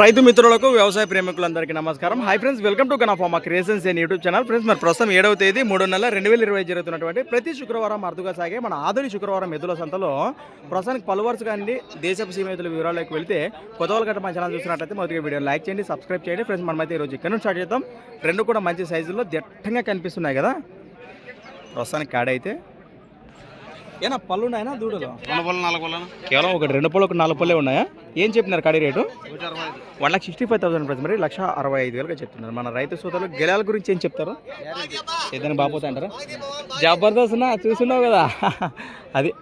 రైతు మిత్రులకు వ్యవసాయ ప్రేమికులందరికీ నమస్కారం. Hi friends welcome to కనఫామా creations and YouTube channel friends మరి ప్రస్తుతం ఏడవ తేదీ మూడు నెలల రెండు వేల ఇరవై జరుగుతున్నటువంటి ప్రతి శుక్రవారం అరుదుగా సాగే మన ఆధుని శుక్రవారం ఎద్దుల సంతలో ప్రస్తుతానికి పలు వరుస కానీ దేశపు సీమేతుల వివరాలకు వెళ్తే కొత్త గట్ట మా ఛానల్ చూసినట్లయితే మొదటిగా వీడియో లైక్ చేయండి సబ్స్క్రైబ్ చేయండి. ఫ్రెండ్స్ మనమైతే ఈరోజు ఇక్కడ నుంచి స్టార్ట్ చేద్దాం. రెండు కూడా మంచి సైజుల్లో దట్టంగా కనిపిస్తున్నాయి కదా. ప్రస్తుతానికి కాడైతే ఏనా పళ్ళు ఉన్నాయనా దూడలు? రెండు పళ్ళు నాలుగు పళ్ళు కేవలం ఒకటి రెండు పళ్ళు ఒక నాలుగు పళ్ళే ఉన్నాయా? ఏం చెప్పినారు కాడి rate? One lakh sixty five thousand price మరి లక్ష అరవై ఐదు వేలుగా చెప్తున్నారు. మన రైతు సోదరులు గెలాల గురించి ఏం చెప్తారు? ఏదైనా బాపోతే అంటారా? జబర్దస్త్ చూస్తున్నావు కదా. అది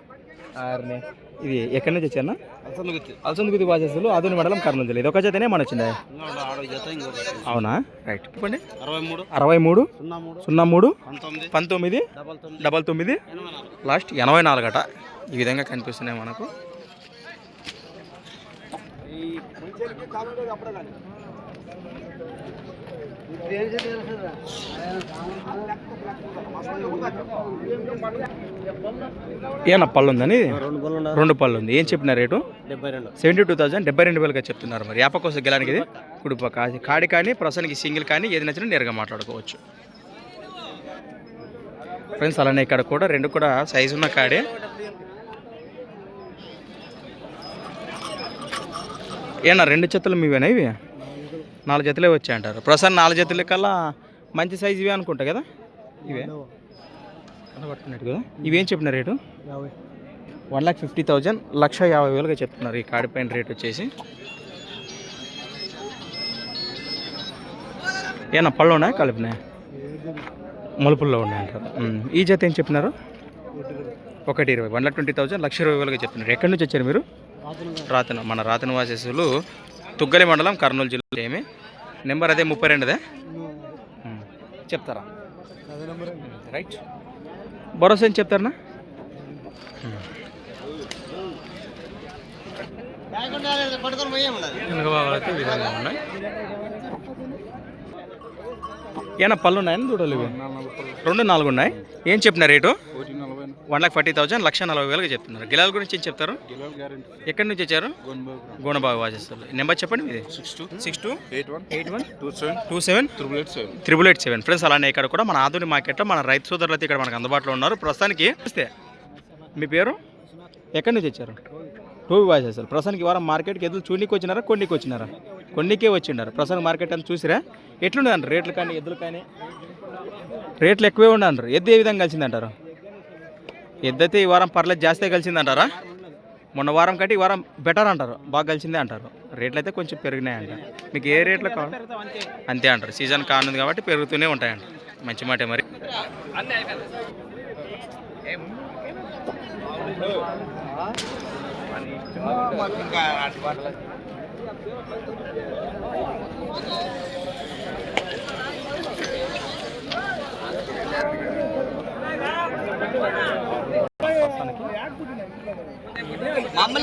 ఆర్నే. ఇది ఎక్కడి నుంచి వచ్చానా గుత్తి అలసందుగుది వాసేసులు ఆధుని మండలం కర్నూలు జిల్లా. ఇది ఒక జతనే మన వచ్చిందా? అవునా? రైట్. చెప్పండి. అరవై మూడు. సున్నా మూడు. పంతొమ్మిది. డబల్ తొమ్మిది. లాస్ట్ ఎనభై నాలుగు. అట ఈ విధంగా కనిపిస్తున్నాయి మనకు. ఏనా పళ్ళు ఉందని రెండు పళ్ళు ఉంది ఏం చెప్పిన రేటు? సెవెంటీ టూ థౌసండ్ డెబ్బై రెండు వేలుగా చెప్తున్నారు మరి. యాప కోసం గెలానికి ఇది? కుడిపక్క. కాడి కానీ ప్రసనికి సింగిల్ కానీ ఏది నచ్చినా నేరుగా మాట్లాడుకోవచ్చు. ఫ్రెండ్స్ అలానే ఇక్కడ కూడా రెండు కూడా సైజు ఉన్న కాడే. ఏనా రెండు జతలు మీవేనా ఇవి? నాలుగు జతలే వచ్చాయంటారు. ప్రస్తుతం నాలుగు జతల కల్లా మంచి సైజు ఇవే అనుకుంటా కదా? ఇవే? కనబడుతున్నట్టు కదా? ఇవేం చెప్పిన rate? One lakh fifty thousand లక్ష యాభై వేలుగా చెప్తున్నారు ఈ కాడిపైన రేట్ వచ్చేసి. ఏనా పళ్ళు ఉన్నాయా కలిపినాయి మలుపుల్లో ఉన్నాయి అంటారు. ఉమ్. ఈ జత ఏం చెప్పినారు? ఒకటి ఇరవై. వన్ లాక్ ట్వంటీ థౌజండ్ లక్ష ఇరవై వేలుగా చెప్తున్నారు. ఎక్కడి నుంచి వచ్చారు మీరు? రాతన మన రాతన వాసేసులు తుగ్గలి మండలం కర్నూలు జిల్లా ఏమి? నెంబర్ అదే ముప్పై రెండుదే. చెప్తారా? రైట్. భరోసా ఏం చెప్తారనా విధంగా ఉన్నాయి ఏనా పళ్ళు ఉన్నాయని ఇవి రెండు నాలుగు ఉన్నాయి. ఏం చెప్పిన rate? One lakh forty thousand లక్ష నలభై వేలుగా చెప్తున్నారు. గిలాల గురించి ఏం చెప్తారు? ఎక్కడి నుంచి వచ్చారు? గొన్బాబు వాచేస్తారు. నెంబర్ చెప్పండి మీది. Six two six two eight one eight one two seven two seven triple eight seven triple eight seven. Friends అలానే ఇక్కడ కూడా మన ఆధుని మార్కెట్లో మన రైతు సోదరులు అయితే ఇక్కడ మనకు అందుబాటులో ఉన్నారు. ప్రస్తుతానికి వస్తే మీ పేరు? ఎక్కడి నుంచి వచ్చారు? టూ వాయిస్ ప్రస్తుతానికి ఈ వారం మార్కెట్కి ఎదురు చూడనికి వచ్చినారా కొన్నికి వచ్చినారా? కొన్నికే వచ్చిండారు ప్రస్తుతానికి మార్కెట్ అని చూసిరా? ఎట్లుండదండి రేట్లు కానీ ఎద్దులు కానీ? రేట్లు ఎక్కువే ఉండరు ఎద్దు ఏ విధంగా కలిసిందంటారు? ఎద్దు ఈ వారం పర్లేదు జాస్తి కలిసిందంటారా? మొన్న వారం కంటే ఈ వారం బెటర్ అంటారు బాగా కలిసిందే అంటారు. రేట్లు అయితే కొంచెం పెరిగినాయి మీకు ఏ రేట్లు కావాలి? అంతే అంటారు. సీజన్ కానుంది కాబట్టి పెరుగుతూనే ఉంటాయంట. మంచి మాట మరి.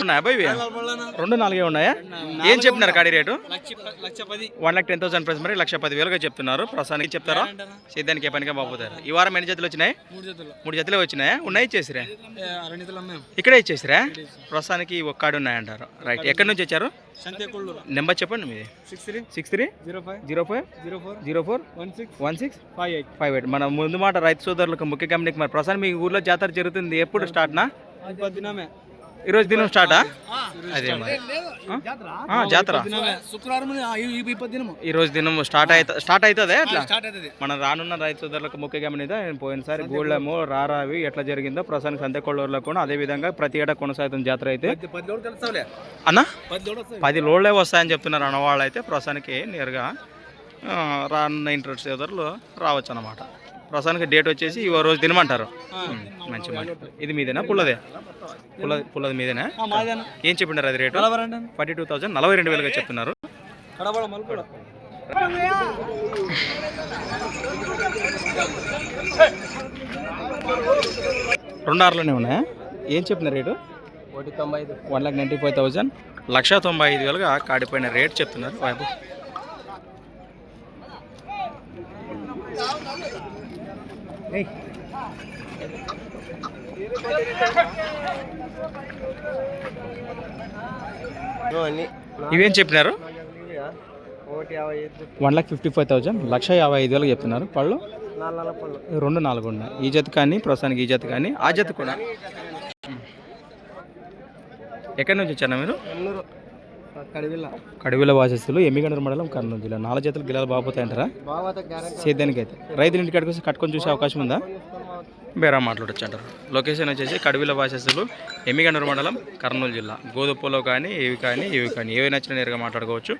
ఉన్నాయా ఇవి? రెండు నాలుగే ఉన్నాయా? ఏం చెప్తున్నారు కాడి rate? One lakh ten thousand price మరి లక్ష పది వేలుగా చెప్తున్నారు. ప్రస్తుతానికి చెప్తారా? సేద్యానికి ఏ పనిగా బాగుపోతారు ఈ వారం ఎన్ని జతలు వచ్చినాయి? మూడు జతలు. వచ్చినాయా? ఉన్నాయి ఇచ్చేసిరా? ఇక్కడే ఇచ్చేసిరా? ప్రస్తుతానికి ఒక్కడు ఉన్నాయంటారు రైట్ ఎక్కడి నుంచి వచ్చారు? నెంబర్ చెప్పండి మీది. Six three. Six three? Zero five. Zero five? Zero four. Zero four? One six. One six? Five eight. Five eight. మన ముందు మాట రైతు సోదరులకు ముఖ్య గమనిక మరి ప్రస్తుతం మీ ఊర్లో జాతర జరుగుతుంది. ఎప్పుడు స్టార్ట్నా? ఈరోజు దినం స్టార్టా? అదే మరి. జాతర. శుక్రవారం ఈ రోజు దినం స్టార్ట్ అవుతా స్టార్ట్ అవుతుంది అట్లా? మన రానున్న రైతు సోదరులకు ముఖ్య గమనిక పోయినసారి గూళ్ళము రారావి ఎట్లా జరిగిందో ప్రస్తుతానికి సంతకొల్లూరులో కూడా అదే విధంగా ప్రతి ఏటా కొనసాగుతున్న జాతర అయితే అన్న? పది లోడ్లే వస్తాయని చెప్తున్నారు అన్నవాళ్ళు అయితే ప్రస్తుతానికి నేరుగా రానున్న ఇంట్రెస్ట్ సోదరులు రావచ్చు అన్నమాట ప్రస్తుతానికి డేట్ వచ్చేసి ఈ రోజు తినమంటారు ఉమ్, మంచి మాట. ఇది మీదేనా? పుల్లదే? పుల్ల పుల్లది మీదేనా? ఏం చెప్పినారు అది రేటు? ఫార్టీ టూ థౌసండ్ నలభై రెండు వేలుగా చెప్తున్నారు. రెండు ఆరులోనే ఉన్నాయా? ఏం చెప్పిన రేటు? ఒకటి తొంభై ఐదు. One lakh ninety five thousand లక్ష తొంభై ఐదు వేలుగా కాడిపోయిన రేట్ చెప్తున్నారు. బాబు ఇవేం చెప్పినారు? One lakh fifty five thousand లక్ష యాభై ఐదు వేలకు చెప్తున్నారు. పళ్ళు? రెండు నాలుగు ఉన్నాయి. ఈ జత కానీ ప్రస్తుతానికి ఈ జత కానీ ఆ జత కూడా. ఎక్కడి నుంచి వచ్చారా మీరు? ఎన్నూరు కడివిల్ల కడివిల వాసస్తులు ఎమ్మిగండ్ర మండలం కర్నూలు జిల్లా. నాలుగు జతలు గిలాలు బాగుపోతాయంటారా సేద్యానికి అయితే రైతులు ఇంటి కాడికి వస్తే కట్టుకొని చూసే అవకాశం ఉందా? బేరా మాట్లాడొచ్చు అంటారు. లొకేషన్ వచ్చేసి కడివిల వాసస్తులు ఎమ్మిగండ్ర మండలం కర్నూలు జిల్లా. గోధుపలో కానీ ఇవి కానీ ఇవి కానీ. ఏవి నచ్చిన నేరుగా మాట్లాడుకోవచ్చు.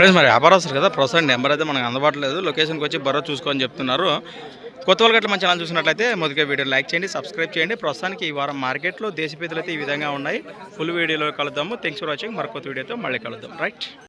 ఫ్రెండ్స్ మరి వ్యాపారస్తులు కదా? ప్రస్తుతం నెంబర్ అయితే మనకు అందుబాటులో లొకేషన్కి వచ్చి బర్ర చూసుకొని చెప్తున్నారు. కొత్త వాళ్ళు గట్ల మన ఛానల్ చూసినట్లయితే మొదటిగా వీడియో లైక్ చేయండి సబ్స్క్రైబ్ చేయండి. ప్రస్తుతానికి ఈ వారం మార్కెట్లో దేశపేదలు అయితే ఈ విధంగా ఉన్నాయి. ఫుల్ వీడియోలో కలుద్దాము. థ్యాంక్స్ ఫర్ వాచింగ్ మరొక వీడియోతో మళ్ళీ కలుద్దాం. రైట్